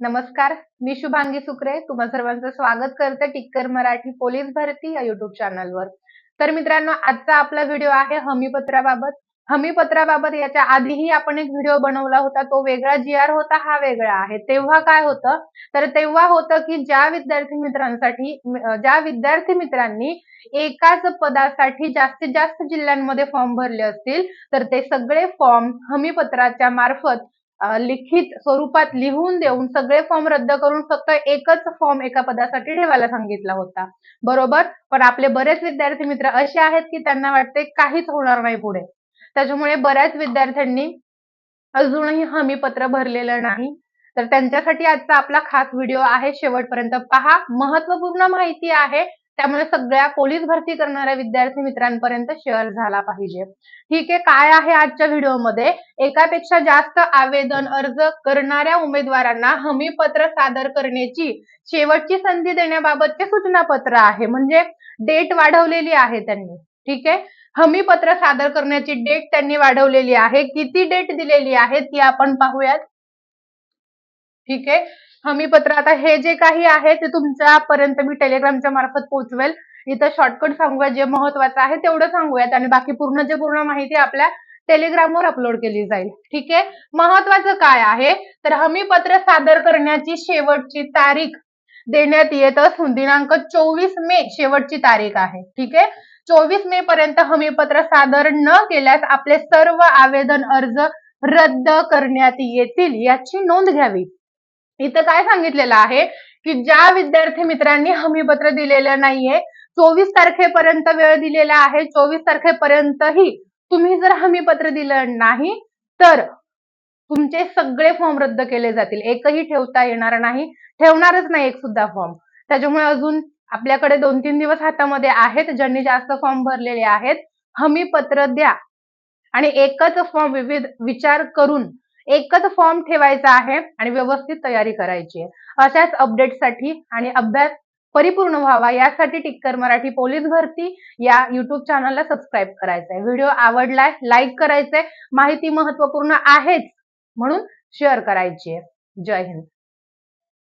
नमस्कार मी शुभांगी सुक्रे. तुम्हा सर्वांचं स्वागत करते टिक्कर मराठी पोलीस भरती या युट्यूब चॅनलवर तर मित्रांनो आजचा आपला व्हिडिओ आहे हमीपत्राबाबत. हमीपत्राबाबत याच्या आधीही आपण एक व्हिडिओ बनवला होता. तो वेगळा जी आर होता हा वेगळा आहे. तेव्हा काय होतं? तर तेव्हा होतं की ज्या विद्यार्थी मित्रांसाठी ज्या विद्यार्थी मित्रांनी एकाच पदासाठी जास्तीत जास्त जिल्ह्यांमध्ये फॉर्म भरले असतील तर ते सगळे फॉर्म हमीपत्राच्या मार्फत लिखित स्वरूपात लिहून देऊन सगळे फॉर्म रद्द करून फक्त एकच फॉर्म एका पदासाठी ठेवायला सांगितला होता. बरोबर? पण आपले बरेच विद्यार्थी मित्र असे आहेत की त्यांना वाटते काहीच होणार नाही पुढे. त्याच्यामुळे बऱ्याच विद्यार्थ्यांनी अजूनही हमी पत्र भरलेलं नाही. तर त्यांच्यासाठी आजचा आपला खास व्हिडिओ आहे. शेवटपर्यंत पहा. महत्त्वपूर्ण माहिती आहे. त्यामुळे सगळ्या पोलीस भरती करणाऱ्या विद्यार्थी मित्रांपर्यंत शेअर झाला पाहिजे. ठीक आहे काय आहे आजच्या व्हिडिओमध्ये एकापेक्षा जास्त आवेदन अर्ज करणाऱ्या उमेदवारांना हमीपत्र सादर करण्याची शेवटची संधी देण्याबाबतचे सूचना पत्र आहे. म्हणजे डेट वाढवलेली आहे त्यांनी. ठीक आहे? हमीपत्र सादर करण्याची डेट त्यांनी वाढवलेली आहे. किती डेट दिलेली आहे ती आपण पाहूयात. ठीक आहे? हमीपत्र. आता हे जे काही आहे ते तुमच्यापर्यंत मी टेलिग्रामच्या मार्फत पोहोचवेल इथं शॉर्टकट सांगूया जे महत्वाचं आहे तेवढं सांगूयात आणि बाकी पूर्ण जे पूर्ण माहिती आपल्या टेलिग्रामवर अपलोड केली जाईल. ठीक आहे? महत्वाचं काय आहे? तर हमीपत्र सादर करण्याची शेवटची तारीख देण्यात येत असून दिनांक चोवीस मे शेवटची तारीख आहे. ठीक आहे? चोवीस मे पर्यंत हमीपत्र सादर न केल्यास आपले सर्व आवेदन अर्ज रद्द करण्यात येतील याची नोंद घ्यावी. इथं काय सांगितलेलं आहे की ज्या विद्यार्थी मित्रांनी हमीपत्र दिलेलं नाहीये चोवीस तारखेपर्यंत वेळ दिलेला आहे चोवीस तारखेपर्यंतही तुम्ही जर हमीपत्र दिलं नाही तर तुमचे सगळे फॉर्म रद्द केले जातील. एकही ठेवता येणार नाही ठेवणारच नाही एक सुद्धा फॉर्म. त्याच्यामुळे अजून आपल्याकडे दोन तीन दिवस हातामध्ये आहेत ज्यांनी जास्त फॉर्म भरलेले आहेत हमीपत्र द्या. आणि एकच फॉर्म विविध विचार करून एकच फॉर्म ठेवायचा आहे आणि व्यवस्थित तयारी करायची आहे. अशाच अपडेटसाठी आणि अभ्यास परिपूर्ण व्हावा यासाठी टिक्कर मराठी पोलीस भरती या युट्यूब चॅनलला सबस्क्राईब करायचं आहे व्हिडिओ आवडलाय लाईक करायचंय. माहिती महत्त्वपूर्ण आहेच म्हणून शेअर करायची आहे. जय हिंद.